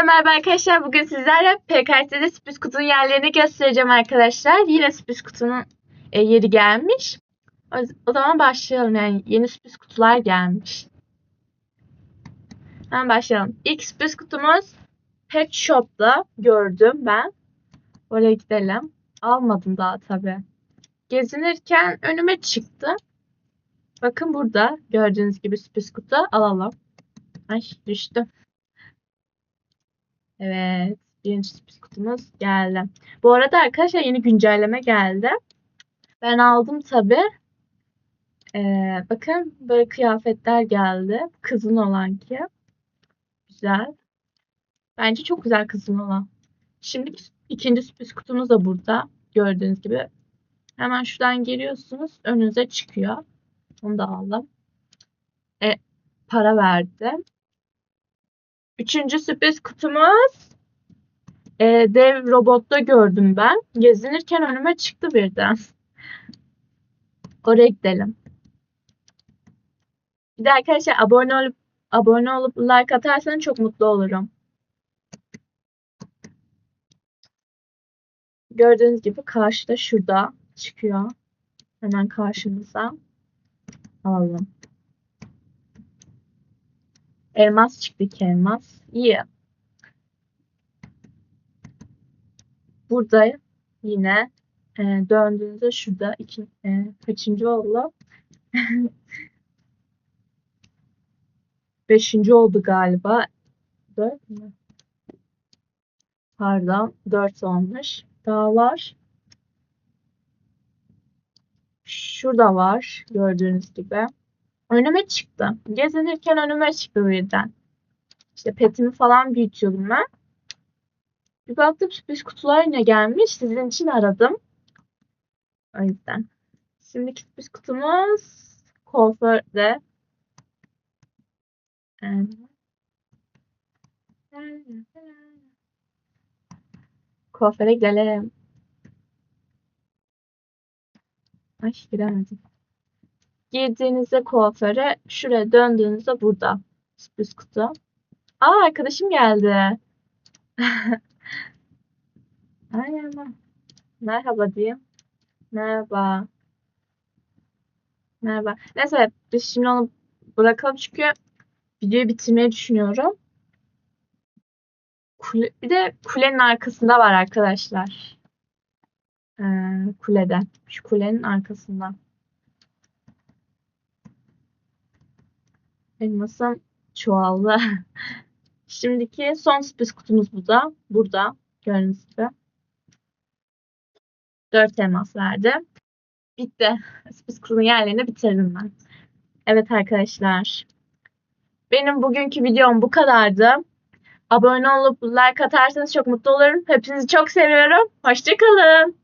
Herkese merhaba arkadaşlar. Bugün sizlerle PKS'de sürpriz kutunun yerlerini göstereceğim arkadaşlar. Yine sürpriz kutunun e, yeri gelmiş. O, zaman başlayalım. Yani yeni sürpriz kutular gelmiş. Hemen başlayalım. İlk sürpriz kutumuz Pet Shop'ta gördüm ben. Oraya gidelim. Almadım daha tabii. Gezinirken önüme çıktı. Bakın burada gördüğünüz gibi sürpriz kutu alalım. Ay düştü. Evet. Birinci sürpriz kutumuz geldi. Bu arada arkadaşlar yeni güncelleme geldi. Ben aldım tabi. Ee, bakın böyle kıyafetler geldi. Kızın olan ki. Güzel. Bence çok güzel kızın olan. Şimdi ikinci sürpriz kutumuz da burada. Gördüğünüz gibi. Hemen şuradan geliyorsunuz. Önünüze çıkıyor. Onu da aldım. E, para verdim. Üçüncü sürpriz kutumuz e, dev robotta gördüm ben. Gezinirken önüme çıktı birden. Oraya gidelim. Bir de arkadaşlar abone olup abone olup like atarsanız çok mutlu olurum. Gördüğünüz gibi karşıda şurada çıkıyor. Hemen karşımıza. Alalım. Elmas çıktı iki elmas. İyi. Burada yine e, döndüğünüzde şurada iki, e, kaçıncı oldu? Beşinci oldu galiba. Dört mü? Pardon. Dört olmuş. Daha var. Şurada var. Gördüğünüz gibi. Önüme çıktı. Gezinirken önüme çıktı birden. İşte petimi falan büyütüyordum ben. Bir baktım sürpriz kutular yine gelmiş. Sizin için aradım. O yüzden. Şimdiki sürpriz kutumuz kuaförde. Kuaföre gidelim. Ay giremedim. Girdiğinizde kuaföre şuraya döndüğünüzde burada sürpriz kutu. Aa arkadaşım geldi. Merhaba. Merhaba diyeyim. Merhaba. Merhaba. Neyse biz şimdi onu bırakalım çünkü videoyu bitirmeyi düşünüyorum. Kule, bir de kulenin arkasında var arkadaşlar. Ee, kulede. Şu kulenin arkasında. Elmasım çoğaldı. Şimdiki son sürpriz kutumuz bu da. Burada. Gördüğünüz gibi. 4 elmas verdi. Bitti. Sürpriz kutunun yerlerini bitirdim ben. Evet arkadaşlar. Benim bugünkü videom bu kadardı. Abone olup like atarsanız çok mutlu olurum. Hepinizi çok seviyorum. Hoşçakalın.